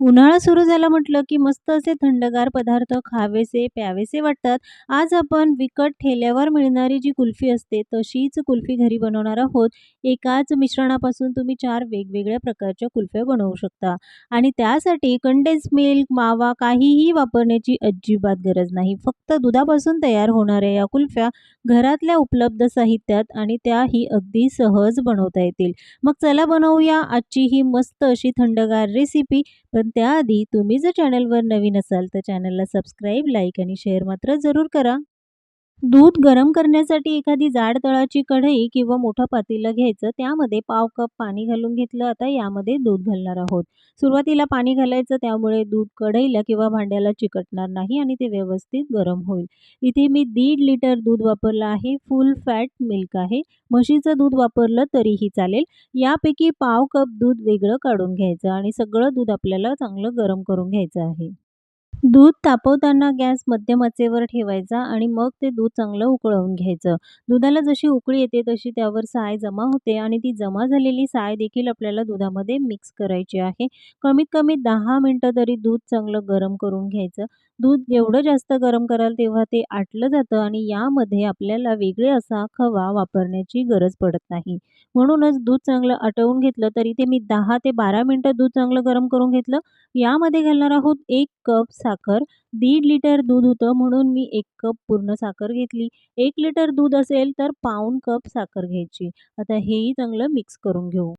उन्हाळा सुरू झाला म्हटलं, की मस्त असे थंडगार पदार्थ खावेसे, प्यावेसे वाटतात. आज आपण विकत ठेल्यावर मिळणारी जी कुल्फी असते, तशीच कुल्फी घरी बनवणार आहोत. एकाच मिश्रणापासून तुम्ही चार वेगवेगळ्या प्रकारच्या कुल्फ्या बनवू शकता आणि त्यासाठी कंडेन्स मिल्क, मावा काहीही वापरण्याची अजिबात गरज नाही. फक्त दुधापासून तयार होणाऱ्या या कुल्फ्या घरातल्या उपलब्ध साहित्यात आणि त्याही अगदी सहज बनवता येतील. मग चला बनवूया आजची ही मस्त अशी थंडगार रेसिपी. पण त्याआधी तुम्ही जर चॅनलवर नवीन असाल तर चॅनलला सबस्क्राईब, लाईक आणि शेअर मात्र जरूर करा. दूध गरम करण्यासाठी एखादी जाड तळाची कढई किंवा मोठं पातेलं घ्यायचं. त्यामध्ये पाव कप पाणी घालून घेतलं. आता यामध्ये दूध घालणार आहोत. सुरुवातीला पाणी घालायचं त्यामुळे दूध कढईला किंवा भांड्याला चिकटणार नाही आणि ते व्यवस्थित गरम होईल. इथे मी दीड लिटर दूध वापरलं आहे. फुल फॅट मिल्क आहे. म्हशीचं दूध वापरलं तरीही चालेल. यापैकी पाव कप दूध वेगळं काढून घ्यायचं आणि सगळं दूध आपल्याला चांगलं गरम करून घ्यायचं आहे. दूध तापवताना गॅस मध्यम आचेवर ठेवायचा आणि मग ते दूध चांगलं उकळवून घ्यायचं. दुधाला जशी उकळी येते तशी त्यावर साय जमा होते आणि ती जमा झालेली साय देखील आपल्याला दुधामध्ये मिक्स करायची आहे. कमीत कमी दहा मिनटं तरी दूध चांगलं गरम करून घ्यायचं. दूध जेवढं जास्त गरम कराल तेव्हा ते आटलं जातं आणि यामध्ये आपल्याला वेगळे असा खवा वापरण्याची गरज पडत नाही. म्हणूनच दूध चांगलं आटवून घेतलं तर इथे मी दहा ते बारा मिनटं दूध चांगलं गरम करून घेतलं. यामध्ये घालणार आहोत एक कप साखर. दीड लिटर दूध होतं म्हणून मी एक कप पूर्ण साखर घेतली. एक लिटर दूध असेल तर पाऊण कप साखर घ्यायची. आता हेही चांगलं मिक्स करून घेऊ.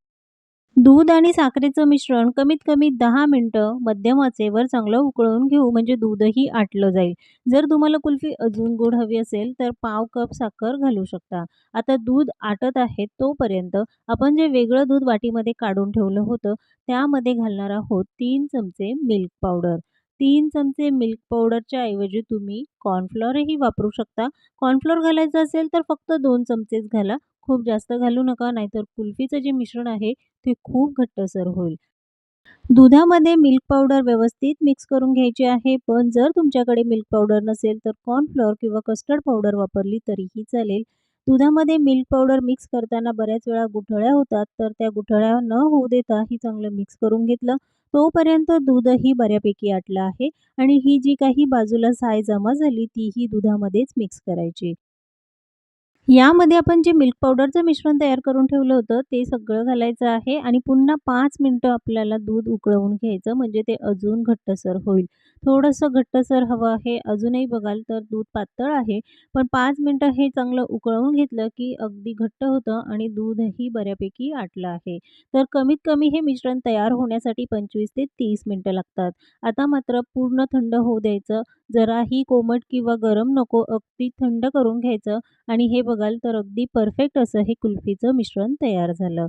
दूध आणि साखरेचं मिश्रण कमीत कमी दहा मिनटं मध्यम आचेवर चांगलं उकळून घेऊ म्हणजे दूधही आटलं जाईल. जर तुम्हाला कुल्फी अजून गोड हवी असेल तर पाव कप साखर घालू शकता. आता दूध आटत आहे तोपर्यंत आपण जे वेगळं दूध वाटीमध्ये काढून ठेवलं होतं त्यामध्ये घालणार आहोत तीन चमचे मिल्क पावडर. तीन चमचे मिल्क पावडरच्या ऐवजी तुम्ही कॉर्नफ्लॉरही वापरू शकता. कॉर्नफ्लॉर घालायचं असेल तर फक्त दोन चमचेच घाला. खूप जास्त घालू नका नाहीतर कुल्फीचं जे मिश्रण आहे ते खूप घट्टसर होईल. दुधामध्ये मिल्क पावडर व्यवस्थित मिक्स करून घ्यायची आहे. पण जर तुमच्याकडे मिल्क पावडर नसेल तर कॉर्नफ्लॉर किंवा कस्टर्ड पावडर वापरली तरीही चालेल. दुधामध्ये मिल्क पावडर मिक्स करताना बऱ्याच वेळा गुठळ्या होतात तर त्या गुठळ्या न होऊ देता ही चांगलं मिक्स करून घेतलं. तोपर्यंत दूधही बऱ्यापैकी आटलं आहे आणि ही जी काही बाजूला साय जमा झाली तीही दुधामध्येच मिक्स करायची. यामध्ये आपण जे मिल्क पावडरचं मिश्रण तयार करून ठेवलं होतं ते सगळं घालायचं आहे आणि पुन्हा पाच मिनटं आपल्याला दूध उकळवून घ्यायचं म्हणजे ते अजून घट्टसर होईल. थोडंसं घट्टसर हवं आहे. अजूनही बघाल तर दूध पातळ आहे. पण पाच मिनटं हे चांगलं उकळवून घेतलं की अगदी घट्ट होतं आणि दूधही बऱ्यापैकी आटलं आहे. तर कमीत कमी हे मिश्रण तयार होण्यासाठी 25 ते तीस मिनटं लागतात. आता मात्र पूर्ण थंड होऊ द्यायचं. जराही कोमट किंवा गरम नको. अगदी थंड करून घ्यायचं आणि हे बघाल तर अगदी परफेक्ट असं हे कुल्फीचं मिश्रण तयार झालं.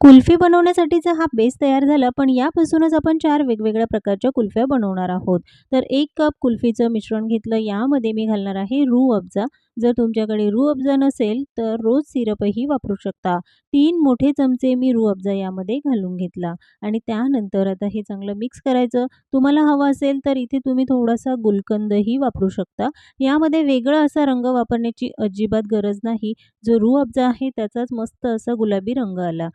कुल्फी बनवण्यासाठीचा हा बेस तयार झाला. पण यापासूनच आपण चार वेगवेगळ्या प्रकारच्या कुल्फ्या बनवणार आहोत. तर एक कप कुल्फीचं मिश्रण घेतलं. यामध्ये मी घालणार आहे रू अब्जा जर तुमच्याकडे रू अब्जा नसेल तर रोज सिरपही वापरू शकता. तीन मोठे चमचे मी रू अब्जा यामध्ये घालून घेतला आणि त्यानंतर आता हे चांगलं मिक्स करायचं. तुम्हाला हवं असेल तर इथे तुम्ही थोडासा गुलकंदही वापरू शकता. यामध्ये वेगळा असा रंग वापरण्याची अजिबात गरज नाही. जो रू अब्जा आहे त्याचाच मस्त असा गुलाबी रंग आला.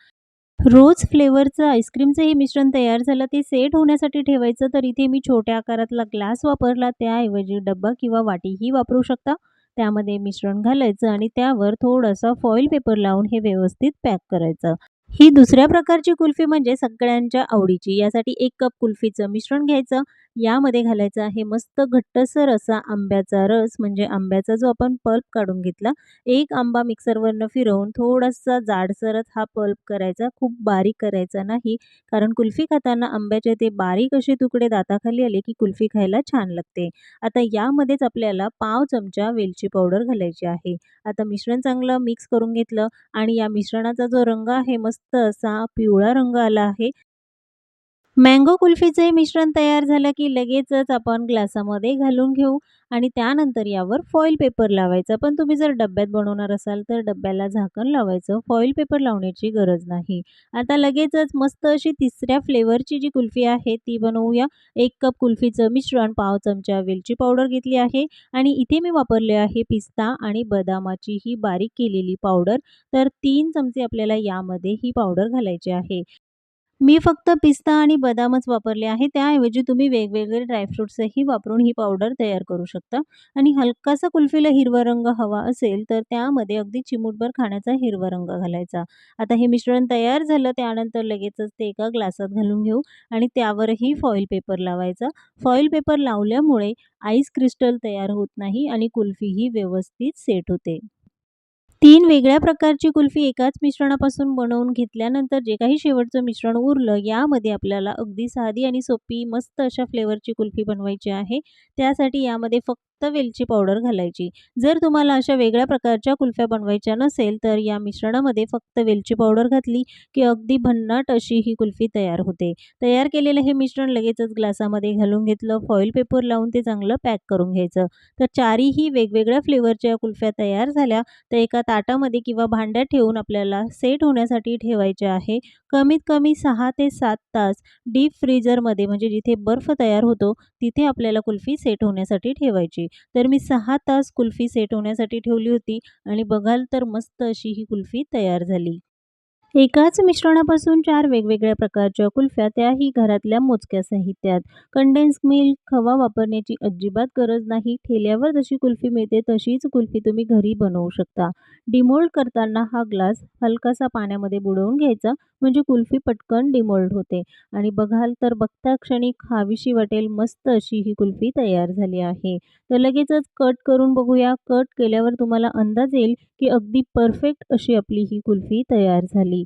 रोज फ्लेवरचं आईस्क्रीमचं हे मिश्रण तयार झालं. ते सेट होण्यासाठी ठेवायचं तर इथे मी छोट्या आकारातला ग्लास वापरला. त्याऐवजी डब्बा किंवा वाटीही वापरू शकता. त्यामध्ये मिश्रण घालायचं आणि त्यावर थोडासा फॉइल पेपर लावून हे व्यवस्थित पॅक करायचं. ही दुसऱ्या प्रकारची कुल्फी म्हणजे सगळ्यांच्या आवडीची. यासाठी एक कप कुल्फीचं मिश्रण घ्यायचं. यामध्ये घालायचं आहे मस्त घट्टसर असा आंब्याचा रस म्हणजे आंब्याचा जो आपण पल्प काढून घेतला. एक आंबा मिक्सरवरनं फिरवून थोडासा जाडसरच हा पल्प करायचा. खूप बारीक करायचा नाही. कारण कुल्फी खाताना आंब्याचे ते बारीक असे तुकडे दाताखाली आले की कुल्फी खायला छान लागते. आता यामध्येच आपल्याला पाव चमचा वेलची पावडर घालायची आहे. आता मिश्रण चांगलं मिक्स करून घेतलं आणि या मिश्रणाचा जो रंग आहे मस्त असा पिवळा रंग आला आहे. मँगो कुल्फीचे मिश्रण तयार झालं की लगेचच आपण ग्लासामध्ये घालून घेऊ आणि त्यानंतर यावर फॉइल पेपर लावायचा. पण तुम्ही जर डब्यात बनवणार असाल तर डब्याला झाकण लावायचं. फॉईल पेपर लावण्याची गरज नाही. आता लगेचच मस्त अशी तिसऱ्या फ्लेवरची जी कुल्फी आहे ती बनवूया. एक कप कुल्फीचं मिश्रण, पाव चमचा वेलची पावडर घेतली आहे आणि इथे मी वापरले आहे पिस्ता आणि बदामाची ही बारीक केलेली पावडर. तर तीन चमचे आपल्याला यामध्ये ही पावडर घालायची आहे. मी फक्त पिस्ता आणि बदामच वापरले आहे. त्याऐवजी तुम्ही वेगवेगळे ड्रायफ्रुट्सही वापरून ही पावडर तयार करू शकता आणि हलकासा कुल्फीला हिरवा रंग हवा असेल, तर त्यामध्ये अगदी चिमूटभर खाण्याचा हिरवा रंग घालायचा. आता हे मिश्रण तयार झालं, त्यानंतर लगेचच ते एका ग्लासात घालून घेऊ आणि त्यावरही फॉईल पेपर लावायचा. फॉईल पेपर लावल्यामुळे आईस क्रिस्टल तयार होत नाही आणि कुल्फीही व्यवस्थित सेट होते. तीन वेगळ्या प्रकारची कुल्फी एकाच मिश्रणापासून बनवून घेतल्यानंतर जे काही शेवटचं मिश्रण उरलं, यामध्ये आपल्याला अगदी साधी आणि सोपी मस्त अशा फ्लेवरची कुल्फी बनवायची आहे. त्यासाठी यामध्ये फक्त फक्त वेलची पावडर घालायची. जर तुम्हाला अशा वेगळ्या प्रकारच्या कुल्फ्या बनवायच्या नसेल, तर या मिश्रणामध्ये फक्त वेलची पावडर घातली, की अगदी भन्नाट अशी ही कुल्फी तयार होते. तयार केलेलं हे मिश्रण लगेचच ग्लासामध्ये घालून घेतलं. फॉइल पेपर लावून ते चांगलं पॅक करून घ्यायचं. तर चारीही वेगवेगळ्या फ्लेवरच्या कुल्फ्या तयार झाल्या, तर एका ताटामध्ये किंवा भांड्यात ठेवून आपल्याला सेट होण्यासाठी ठेवायचे आहे. कमीत कमी सहा ते सात तास डीप फ्रीजरमध्ये म्हणजे जिथे बर्फ तयार होतो, तिथे आपल्याला कुल्फी सेट होण्यासाठी ठेवायची. तर मी सहा तास कुल्फी सेट होण्यासाठी ठेवली होती आणि बघाल तर मस्त अशी ही कुल्फी तयार झाली. एकाच मिश्रणापासून चार वेगवेगळ्या प्रकारच्या कुल्फ्या, त्याही घरातल्या मोजक्या साहित्यात. कंडेन्स मिल्क, खवा वापरण्याची अजिबात गरज नाही. ठेल्यावर जशी कुल्फी मिळते, तशीच कुल्फी तुम्ही घरी बनवू शकता. डिमोल्ड करताना हा ग्लास हलकासा पाण्यामध्ये बुडवून घ्यायचा, म्हणजे कुल्फी पटकन डिमोल्ड होते आणि बघाल तर बघता क्षणी खावीशी वाटेल मस्त अशी ही कुल्फी तयार झाली आहे. तर लगेचच कट करून बघूया. कट केल्यावर तुम्हाला अंदाज येईल, की अगदी परफेक्ट अशी आपली ही कुल्फी तयार झाली.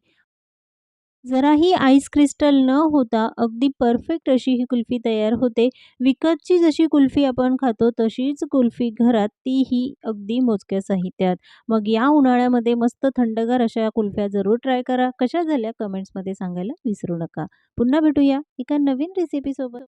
जराही आईस क्रिस्टल न होता अगदी परफेक्ट अशी ही कुल्फी तयार होते. विकतची जशी कुल्फी आपण खातो, तशीच कुल्फी घरात, तीही अगदी मोजक्या साहित्यात. मग या उन्हाळ्यामध्ये मस्त थंडगार अशा कुल्फ्या जरूर ट्राय करा. कशा झाल्या कमेंट्समध्ये सांगायला विसरू नका. पुन्हा भेटूया एका नवीन रेसिपीसोबत.